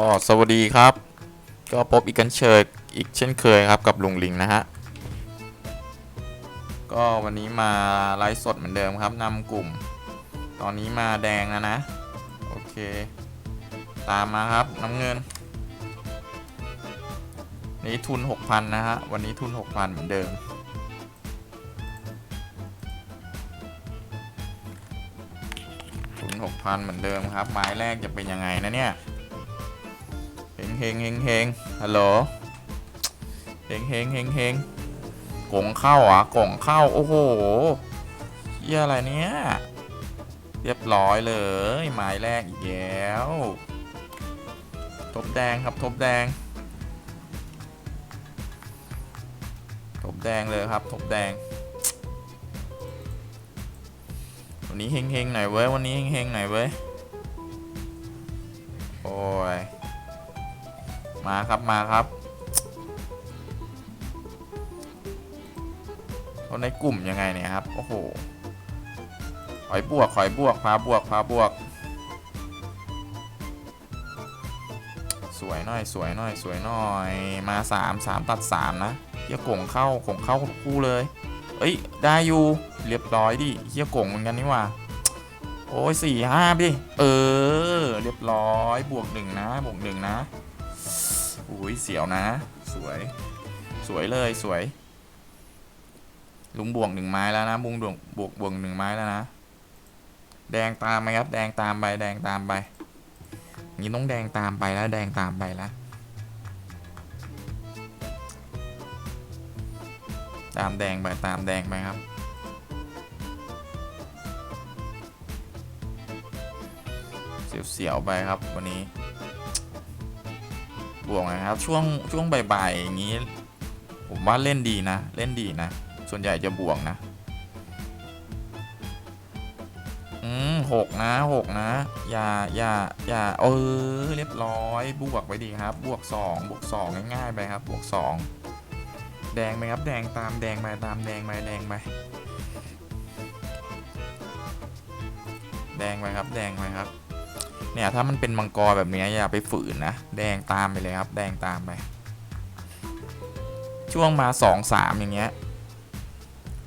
ก็สวัสดีครับ ก็พบอีกกันเชิญอีกเช่นเคยครับกับลุงลิงนะฮะ ก็วันนี้มาไลฟ์สดเหมือนเดิมครับนำกลุ่ม ตอนนี้มาแดงแล้วนะ โอเค ตามมาครับน้ำเงิน นี่ทุน 6,000 นะฮะ วันนี้ทุน 6,000 เหมือนเดิม ทุน 6,000 เหมือนเดิมครับ ไม้แรกจะเป็นยังไงนะเนี่ย เฮงเฮงเฮงฮัลโหลเฮงเฮงเฮงเฮงกงเข้าอะกงเข้า โอ้โหเฮียอะไรเนี่ย เรียบร้อยเลยไม้แรกอีกแล้วทบแดงครับทบแดงทบแดงเลยครับทบแดง วันนี้เฮงเฮงหน่อยเว้ยวันนี้เฮงเฮงหน่อยเว้ยโอ้ย มาครับมาครับคนในกลุ่มยังไงเนี่ยครับ โอ้โหขอยบวกขอยบวกพาบวกพาบวก สวยหน่อยสวยหน่อยสวยหน่อย มาสามสามตัดสามนะเฮียกงเข้าคงเข้าคู่เลย เอ้ย ได้อยู่ เรียบร้อยดิเฮียกงเหมือนกันนี่ว่าโอ้ยสี่ห้าดิ เออ เรียบร้อย บวกหนึ่งนะ บวกหนึ่งนะ อุ้ยเสียวนะ สวย สวยเลยสวย ลุงบวกหนึ่งไม้แล้วนะบุงบวกบวกบวกหนึ่งไม้แล้วนะ แดงตามไหมครับ แดงตามไป แดงตามไปนี้ต้องแดงตามไปแล้ว แดงตามไปแล้วตามแดงไปตามแดงไปครับ เสียวๆไปครับวันนี้ บวกนะครับ ช่วงช่วงบ่ายๆอย่างนี้ ผมว่าเล่นดีนะ เล่นดีนะ ส่วนใหญ่จะบวกนะ อืมหกนะหกนะ อย่าอย่าอย่าเออเรียบร้อย บวกไปดีครับ บวกสองบวกสองง่ายๆไปครับ บวกสองแดงไปครับ แดงตามแดงไปตามแดงไปแดงไปแดงไปครับ แดงไปครับ เนี่ยถ้ามันเป็นมังกรแบบนี้อย่าไปฝืนนะ แดงตามไปเลยครับ แดงตามไป ช่วงมาสองสามอย่างเงี้ย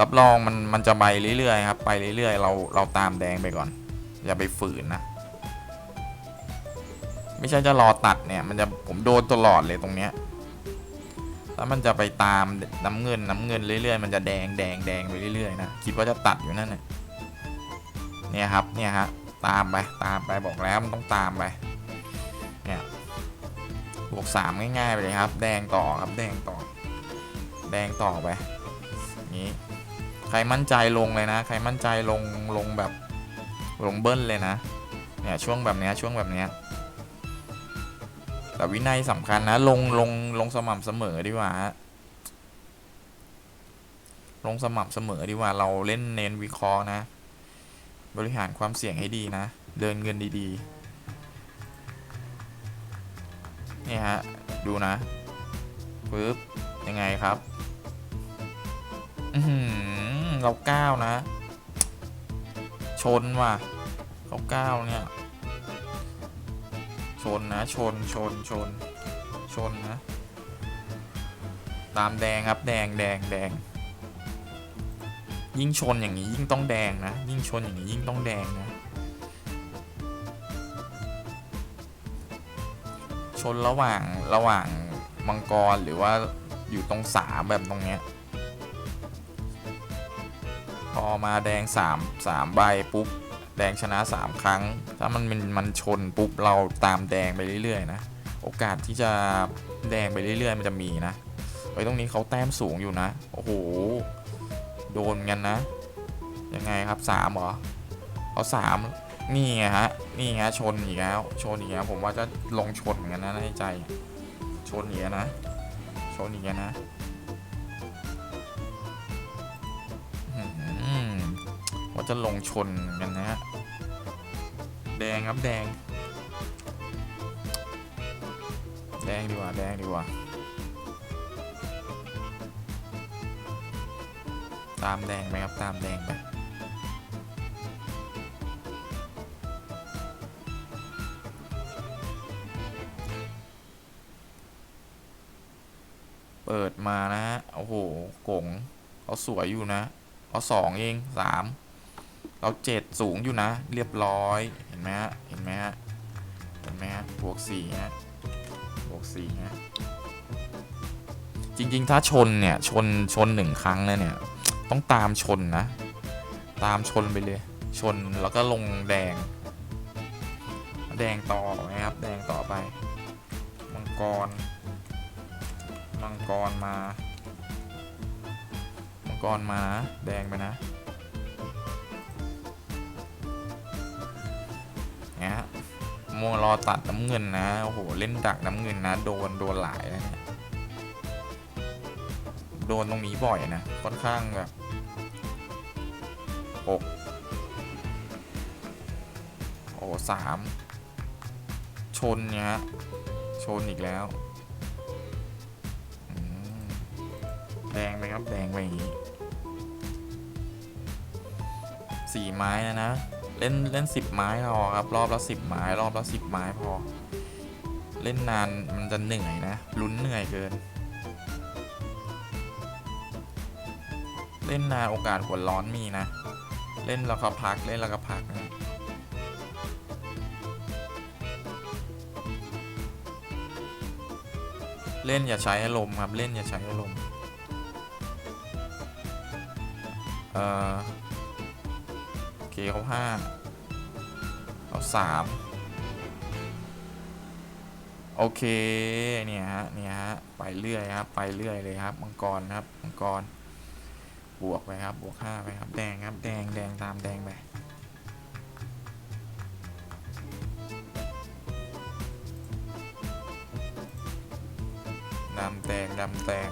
รับรองมันมันจะไปเรื่อยๆครับ ไปเรื่อยๆเราเราตามแดงไปก่อน อย่าไปฝืนนะ ไม่ใช่จะรอตัดเนี่ยมันจะผมโดนตลอดเลยตรงเนี้ยแล้วมันจะไปตามน้ำเงินน้ำเงินเรื่อยๆ มันจะแดงแดงแดงไปเรื่อยๆนะคิดว่าจะตัดอยู่นั่นน่ะเนี่ยครับเนี่ยฮะ ตามไป ตามไปบอกแล้วมันต้องตามไปเนี่ยบวกสามง่ายๆไปเลยครับ แดงต่อครับแดงต่อ แดงต่อไปนี้ใครมั่นใจลงเลยนะ ใครมั่นใจลงลงแบบลงเบิ้ลเลยนะเนี่ยช่วงแบบนี้ช่วงแบบนี้แต่วินัยสำคัญนะ ลงลงลงสม่ำเสมอดีกว่าลงสม่ำเสมอดีกว่าเราเล่นเน้นวิเคราะห์นะ บริหารความเสี่ยงให้ดีนะ เดินเงินดีๆ นี่ฮะ ดูนะปึ๊บ ยังไงครับ อือหือเราก้าวนะ ชนว่ะเขาก้าวเนี่ย ชนนะ ชน ชน ชน ชนนะ ตามแดงครับ แดง แดง แดง ยิ่งชนอย่างนี้ยิ่งต้องแดงนะ ยิ่งชนอย่างนี้ยิ่งต้องแดงนะ ชนระหว่างระหว่างมังกรหรือว่าอยู่ตรงสามแบบตรงเนี้ย พอมาแดงสามสามใบปุ๊บ แดงชนะสามครั้ง ถ้ามันมันมันชนปุ๊บเราตามแดงไปเรื่อยๆนะ โอกาสที่จะแดงไปเรื่อยๆ มันจะมีนะไว้ตรงนี้เขาแต้มสูงอยู่นะ โอ้โห โดนกันนะ ยังไงครับสามเหรอ เอาสามนี่ไงฮะ นี่ไงชนอีกแล้ว ชนอีกแล้วผมว่าจะลงชนเหมือนกันนะในใจ ชนอีกนะชนอีกนะว่าจะลงชนกันนะฮะ แดงครับแดง แดงดีกว่า แดงดีกว่า ตามแดงไปครับตามแดงไปเปิดมานะฮะโอ้โหกงเขาสวยอยู่นะเขาสองเองสามเราเจ็ดสูงอยู่นะ เรียบร้อยเห็นไหมฮะเห็นไหมฮะเห็นไหมฮะบวกสี่ฮะบวกสี่ฮะจริง ๆ ถ้าชนเนี่ย ชนชนหนึ่งครั้งเลยเนี่ย ต้องตามชนนะ ตามชนไปเลย ชนแล้วก็ลงแดง แดงต่อนะครับ แดงต่อไป มังกร มังกรมา มังกรมานะ แดงไปนะเนี่ยมัวรอตัดน้ำเงินนะ โอ้โห เล่นดักน้ำเงินนะ โดน โดนหลายนี่ยโดนตรงนี้บ่อยนะ ค่อนข้างแบบ อกโอ้สามชนเนี่ยฮะ ชนอีกแล้ว แดงไปครับแดงไปอย่างนี้สี่ไม้นะนะ เล่นเล่นสิบไม้พอครับ รอบละสิบไม้ รอบละสิบไม้พอ เล่นนานมันจะเหนื่อยนะ ลุ้นเหนื่อยเกิน เล่นนานโอกาสหัวร้อนมีนะ เล่นแล้วก็พักเล่นแล้วก็พักนะเล่นอย่าใช้อารมณ์ครับเล่นอย่าใช้อารมณ์เออโอเคเขาห้าเขาสามโอเคเนี่ยฮะเนี่ยฮะไปเรื่อยครับไปเรื่อยเลยครับมังกรครับมังกร บวกไปครับ บวกห้าไปครับ แดงครับ แดงแดงตามแดงไป ดำแดงดำแดง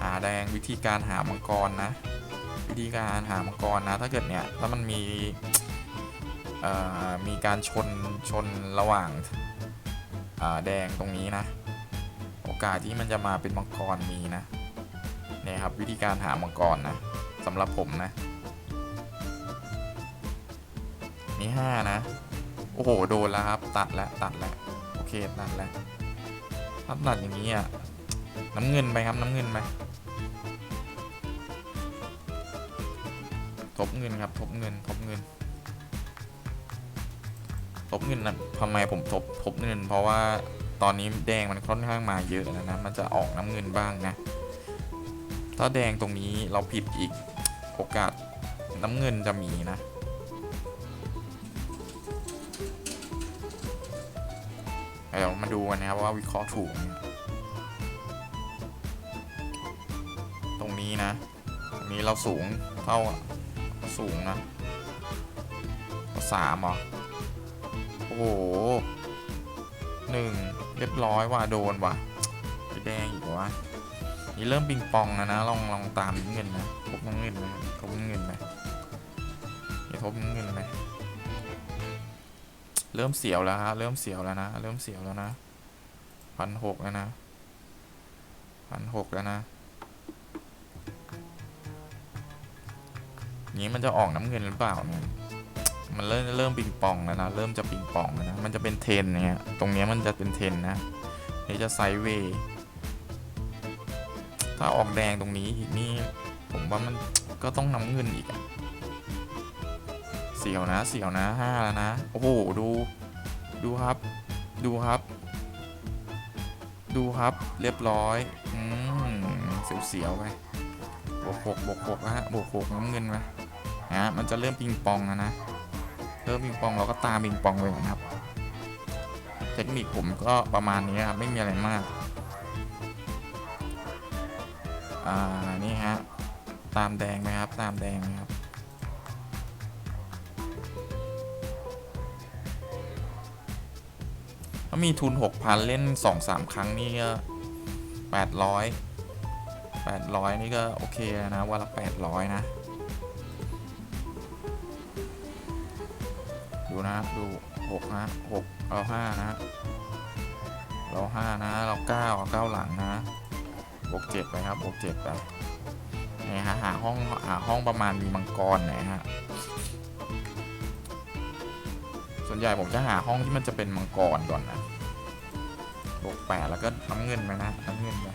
หาแดงวิธีการหามังกรนะ วิธีการหามังกรนะ ถ้าเกิดเนี่ยถ้ามันมีมีการชนชนระหว่างาแดงตรงนี้นะ โอกาสที่มันจะมาเป็นมังกรมีนะ นี่ครับวิธีการหามังกรนะสำหรับผมนะ นี่ห้านะ โอ้โห โดนแล้วครับ ตัดแล้วตัดแล้วโอเคตัดแล้วถ้าตัดอย่างนี้อะน้ำเงินไปครับน้ำเงินไปทบเงินครับทบเงินทบเงินทบเงินนะทำไมผมทบทบเงิน เพราะว่าตอนนี้แดงมันค่อนข้างมาเยอะแล้วนะ มันจะออกน้ำเงินบ้างนะ ถ้าแดงตรงนี้เราผิดอีกโอกาสน้ำเงินจะมีนะเดี๋ยวมาดูกันนะครับว่าวิเคราะห์ถูก ตรงนี้นะ ตรงนี้เราสูงเท่าสูงนะสามหรอ โอ้โหหนึ่งเรียบร้อยว่ะโดนว่ะไปแดงอีกวะ นี่เริ่มปิงปองแล้วนะลองลองตามน้ำเงินนะทบน้ำเงินนะทบเงินไปอย่าทบน้ำเงินไปเริ่มเสียวแล้วฮะเริ่มเสียวแล้วนะเริ่มเสียวแล้วนะพันหกแล้วนะพันหกแล้วนะนี้มันจะออกน้ำเงินหรือเปล่าเนี่ยมันเริ่มเริ่มปิงปองแล้วนะเริ่มจะปิงปองแล้วนะมันจะเป็นเทนเนี่ยตรงนี้มันจะเป็นเทนนะนี่จะไซด์เวย์ ถ้าออกแดงตรงนี้อีกนี่ผมว่ามันก็ต้องนำเงินอีกอะเสียวนะเสียวนะห้าแล้วนะ โอ้โหดู ดูครับ ดูครับ ดูครับเรียบร้อยอืมเสียวๆไปบวกหกบวกหกนะฮะบวกหกน้ำเงินไปฮะมันจะเริ่มปิงปองแล้วนะเริ่มปิงปองเราก็ตามปิงปองไปก่อนครับ เทคนิคผมก็ประมาณนี้ครับไม่มีอะไรมากา นี่ฮะ ตามแดงไหมครับ ตามแดงไหมครับ ถ้ามีทุน 6,000 เล่น 2-3 ครั้งนี่ก็ 800 800 นี่ก็ โอเคนะ วันละ 800 นะ ดูนะ ดู6นะ6เรา5นะเรา5นะ เรา9เอา9หลังนะ บวกเจ็ดไปครับบวกเจ็ดไปนี่ฮะหาห้องหาห้องประมาณมีมังกรหน่อยฮะส่วนใหญ่ผมจะหาห้องที่มันจะเป็นมังกรก่อนนะบวกแปดแล้วก็น้ำเงินไปนะน้ำเงินไป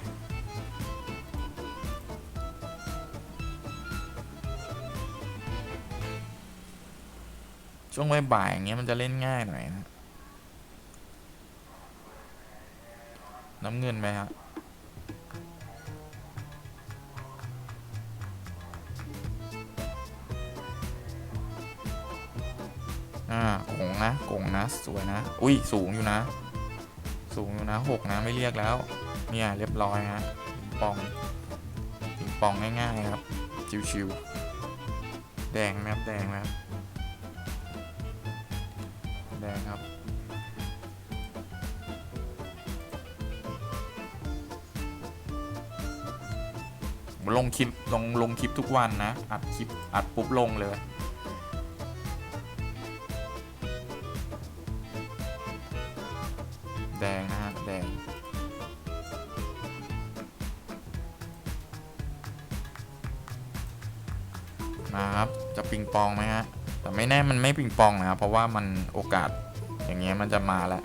ช่วงบ่ายๆอย่างเงี้ยมันจะเล่นง่ายหน่อยนะ น้ำเงินไหมฮะอ่ งนะกงนะ สวยนะ อุ้ยสูงอยู่นะ สูงอยู่นะหกนะไม่เรียกแล้ว เนี่ยเรียบร้อยฮะปิงปองปิงปองง่ายๆครับ ชิวๆแดงไหมครับแดงไหมครับแดงครับลงคลิปลงลงคลิปทุกวันนะ อัดคลิป อัดปุ๊บลงเลย แดงนะฮะแดงนะครับจะปิงปองไหมฮะแต่ไม่แน่มันไม่ปิงปองนะครับเพราะว่ามันโอกาสอย่างเงี้ยมันจะมาแล้ว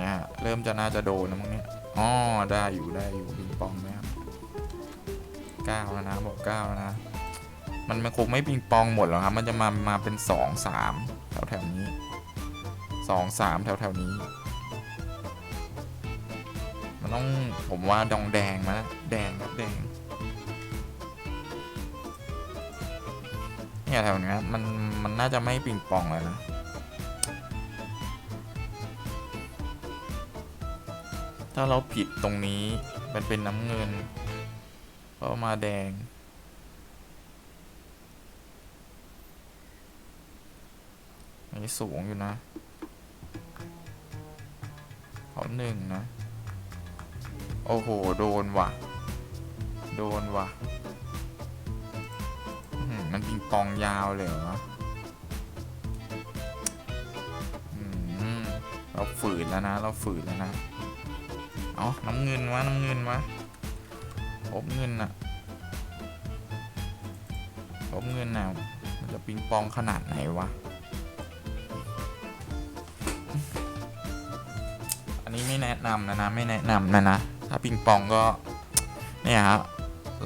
เนี่ยเริ่มจะน่าจะโดนนะมั้งเนี่ยอ๋อได้อยู่ได้อยู่ปิงปองไหมครับเก้าแล้วนะบอกเก้าแล้วนะมันมันคงไม่ปิงปองหมดหรอกครับ มันจะมามาเป็นสองสามแถวแถวนี้ สองสามแถวแถวๆนี้ มันต้องผมว่าดองแดงมาแล้วแดงครับแดง เนี่ยแถวเนี้ยมันมันน่าจะไม่ปิงปองเลยนะถ้าเราผิดตรงนี้มันเป็นน้ำเงินก็มาแดง อันนี้สูงอยู่นะ หนึ่งนะ โอ้โห โดนว่ะ โดนว่ะ มันปิงปองยาวเลยเหรอเราฝืนแล้วนะ เราฝืนแล้วนะ เอาน้ำเงินวะ น้ำเงินวะลบเงินอะลบเงินนะมันจะปิงปองขนาดไหนวะ นนี้ไม่แนะนำนะนะไม่แนะนำนะนะ ถ้าปิงปองก็เนี่ยฮะ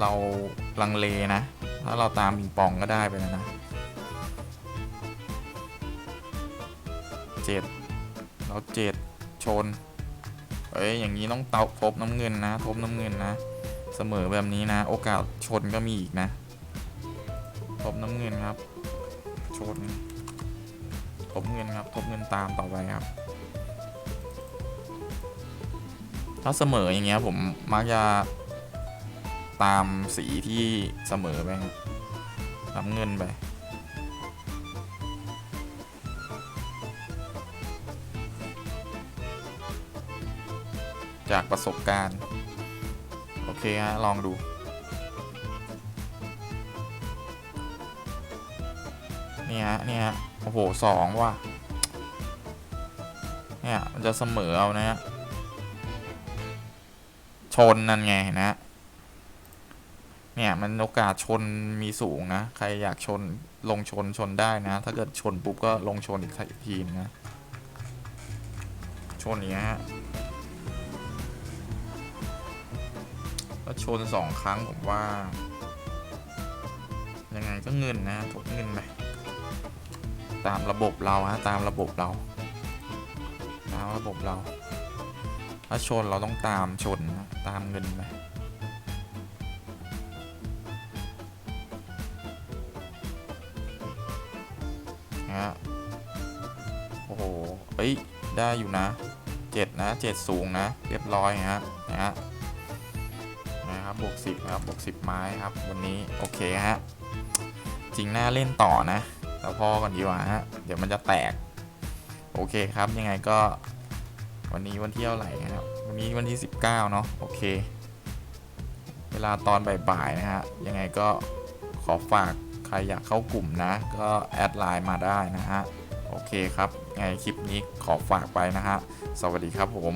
เราลังเลนะ ถ้าเราตามปิงปองก็ได้ไปแล้วนะเจ็ดเราเจ็ดชนเอ้ยอย่างนี้ต้องเตาทบน้ำเงินนะ ทบน้ำเงินนะ เสมอแบบนี้นะ โอกาสชนก็มีอีกนะ ทบน้ำเงินครับ ชนทบเงินครับ ทบเงินตามต่อไปครับ ถ้าเสมออย่างเงี้ยผมมักจะตามสีที่เสมอไปรับน้ำเงินไปจากประสบการณ์ โอเคฮะ ลองดูเนี่ยฮะเนี่ยฮะ โอ้โหสองว่ะ เนี่ย มันจะเสมอเอานะฮะ ชนนั่นไงนะ เนี่ยมันโอกาสชนมีสูงนะ ใครอยากชนลงชนชนได้นะ ถ้าเกิดชนปุ๊บก็ลงชนอีกทีนะ ชนอย่างเงี้ยฮะก็ชนสองครั้งผมว่า ยังไงก็เงินนะทุกเงินไปตามระบบเราฮะตามระบบเรา ตามระบบเรา ถ้าชนเราต้องตามชนตามเงินไปนะฮะโอ้โหเอ้ย ได้อยู่นะเจ็ดนะเจ็ดสูงนะ เรียบร้อยฮะนะฮะนะครับบวกสิบครับบวกสิบไม้ครับ วันนี้โอเคฮะจริงน่าเล่นต่อนะ แต่พอก่อนดีกว่าฮะ เดี๋ยวมันจะแตก โอเคครับยังไงก็ วันนี้วันที่เท่าไหร่นะครับ วันนี้วันที่ 19 เนาะโอเค เวลาตอนบ่ายๆนะฮะ ยังไงก็ขอฝากใครอยากเข้ากลุ่มนะ ก็แอดไลน์มาได้นะฮะ โอเคครับ ไงคลิปนี้ขอฝากไปนะฮะ สวัสดีครับผม